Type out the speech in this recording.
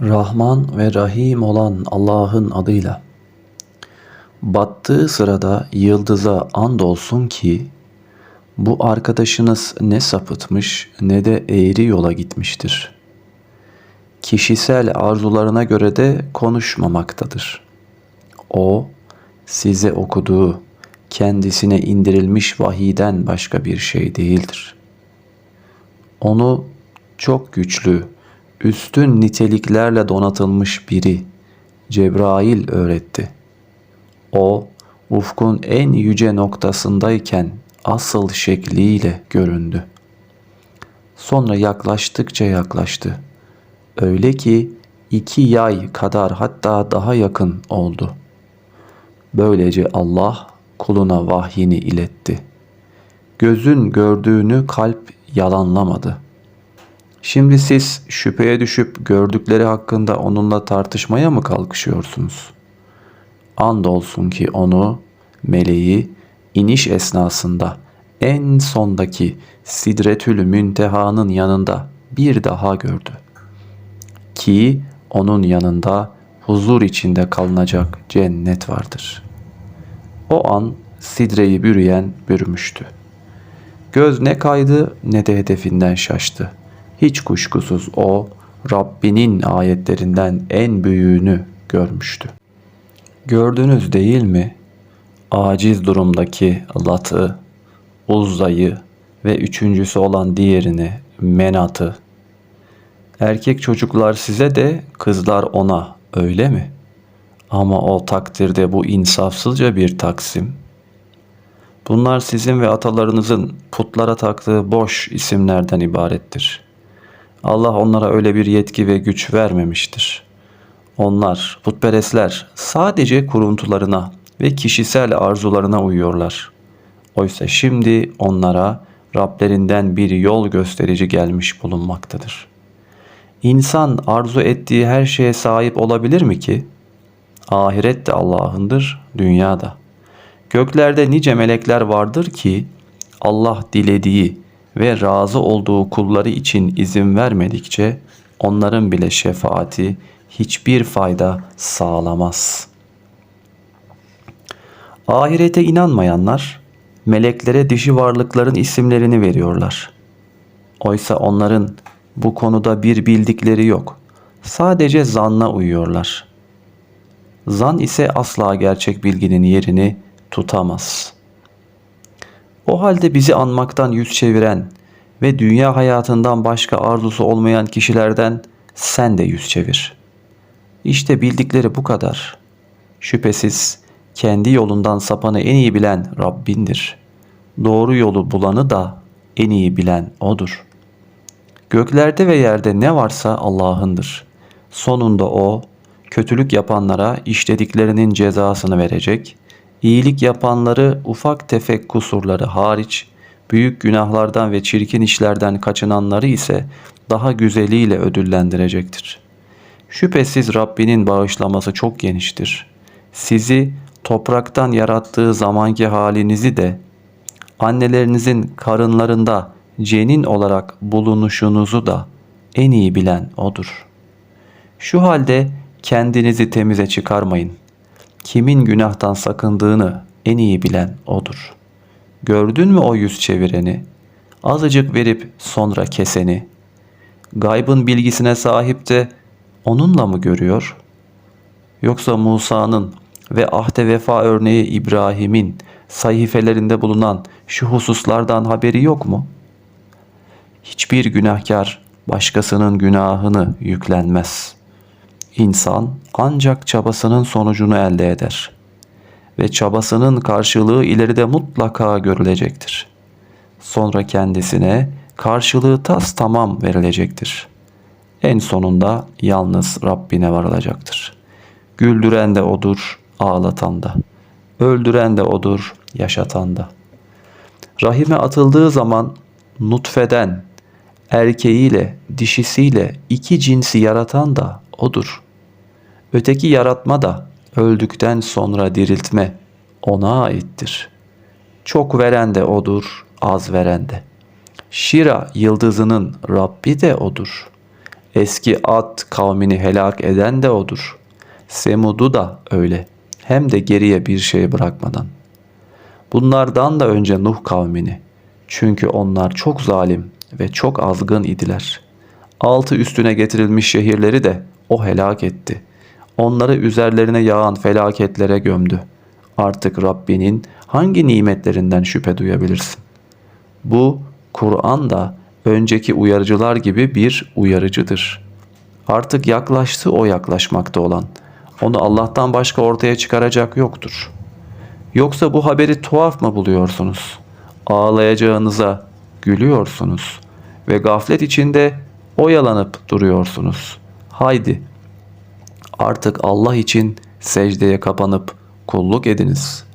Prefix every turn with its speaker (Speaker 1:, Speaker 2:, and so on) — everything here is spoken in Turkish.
Speaker 1: Rahman ve Rahim olan Allah'ın adıyla. Battığı sırada yıldıza andolsun ki bu arkadaşınız ne sapıtmış ne de eğri yola gitmiştir. Kişisel arzularına göre de konuşmamaktadır. O size okuduğu kendisine indirilmiş vahiden başka bir şey değildir. Onu çok güçlü, üstün niteliklerle donatılmış biri Cebrail öğretti. O ufkun en yüce noktasındayken asıl şekliyle göründü. Sonra yaklaştıkça yaklaştı. Öyle ki iki yay kadar hatta daha yakın oldu. Böylece Allah kuluna vahyini iletti. Gözün gördüğünü kalp yalanlamadı. Şimdi siz şüpheye düşüp gördükleri hakkında onunla tartışmaya mı kalkışıyorsunuz? Andolsun ki onu, meleği, iniş esnasında en sondaki Sidretül Münteha'nın yanında bir daha gördü. Ki onun yanında huzur içinde kalınacak cennet vardır. O an sidreyi bürüyen bürümüştü. Göz ne kaydı ne de hedefinden şaştı. Hiç kuşkusuz o Rabbinin ayetlerinden en büyüğünü görmüştü. Gördünüz değil mi? Aciz durumdaki Lat'ı, Uzza'yı ve üçüncüsü olan diğerini Menat'ı. Erkek çocuklar size de kızlar ona öyle mi? Ama o takdirde bu insafsızca bir taksim. Bunlar sizin ve atalarınızın putlara taktığı boş isimlerden ibarettir. Allah onlara öyle bir yetki ve güç vermemiştir. Onlar, putperestler sadece kuruntularına ve kişisel arzularına uyuyorlar. Oysa şimdi onlara Rablerinden bir yol gösterici gelmiş bulunmaktadır. İnsan arzu ettiği her şeye sahip olabilir mi ki? Ahiret de Allah'ındır, dünya da. Göklerde nice melekler vardır ki Allah dilediği ve razı olduğu kulları için izin vermedikçe onların bile şefaati hiçbir fayda sağlamaz. Ahirete inanmayanlar meleklere dişi varlıkların isimlerini veriyorlar. Oysa onların bu konuda bir bildikleri yok. Sadece zanna uyuyorlar. Zan ise asla gerçek bilginin yerini tutamaz. O halde bizi anmaktan yüz çeviren ve dünya hayatından başka arzusu olmayan kişilerden sen de yüz çevir. İşte bildikleri bu kadar. Şüphesiz kendi yolundan sapanı en iyi bilen Rabbindir. Doğru yolu bulanı da en iyi bilen O'dur. Göklerde ve yerde ne varsa Allah'ındır. Sonunda O, kötülük yapanlara işlediklerinin cezasını verecek, iyilik yapanları ufak tefek kusurları hariç, büyük günahlardan ve çirkin işlerden kaçınanları ise daha güzeliyle ödüllendirecektir. Şüphesiz Rabbinin bağışlaması çok geniştir. Sizi topraktan yarattığı zamanki halinizi de annelerinizin karınlarında cenin olarak bulunuşunuzu da en iyi bilen odur. Şu halde kendinizi temize çıkarmayın. Kimin günahtan sakındığını en iyi bilen odur. Gördün mü o yüz çevireni? Azıcık verip sonra keseni. Gaybın bilgisine sahip de onunla mı görüyor? Yoksa Musa'nın ve ahde vefa örneği İbrahim'in sayfelerinde bulunan şu hususlardan haberi yok mu? Hiçbir günahkar başkasının günahını yüklenmez. İnsan ancak çabasının sonucunu elde eder ve çabasının karşılığı ileride mutlaka görülecektir. Sonra kendisine karşılığı tas tamam verilecektir. En sonunda yalnız Rabbine varılacaktır. Güldüren de odur, ağlatan da. Öldüren de odur, yaşatan da. Rahime atıldığı zaman nutfeden erkeğiyle dişisiyle iki cinsi yaratan da odur. Öteki yaratma da öldükten sonra diriltme ona aittir. Çok veren de odur, az veren de. Şira yıldızının Rabbi de odur. Eski Ad kavmini helak eden de odur. Semud'u da öyle. Hem de geriye bir şey bırakmadan. Bunlardan da önce Nuh kavmini. Çünkü onlar çok zalim ve çok azgın idiler. Altı üstüne getirilmiş şehirleri de o helak etti. Onları üzerlerine yağan felaketlere gömdü. Artık Rabbinin hangi nimetlerinden şüphe duyabilirsin? Bu Kur'an da önceki uyarıcılar gibi bir uyarıcıdır. Artık yaklaştı o yaklaşmakta olan. Onu Allah'tan başka ortaya çıkaracak yoktur. Yoksa bu haberi tuhaf mı buluyorsunuz? Ağlayacağınıza gülüyorsunuz ve gaflet içinde oyalanıp duruyorsunuz. Haydi artık Allah için secdeye kapanıp kulluk ediniz.''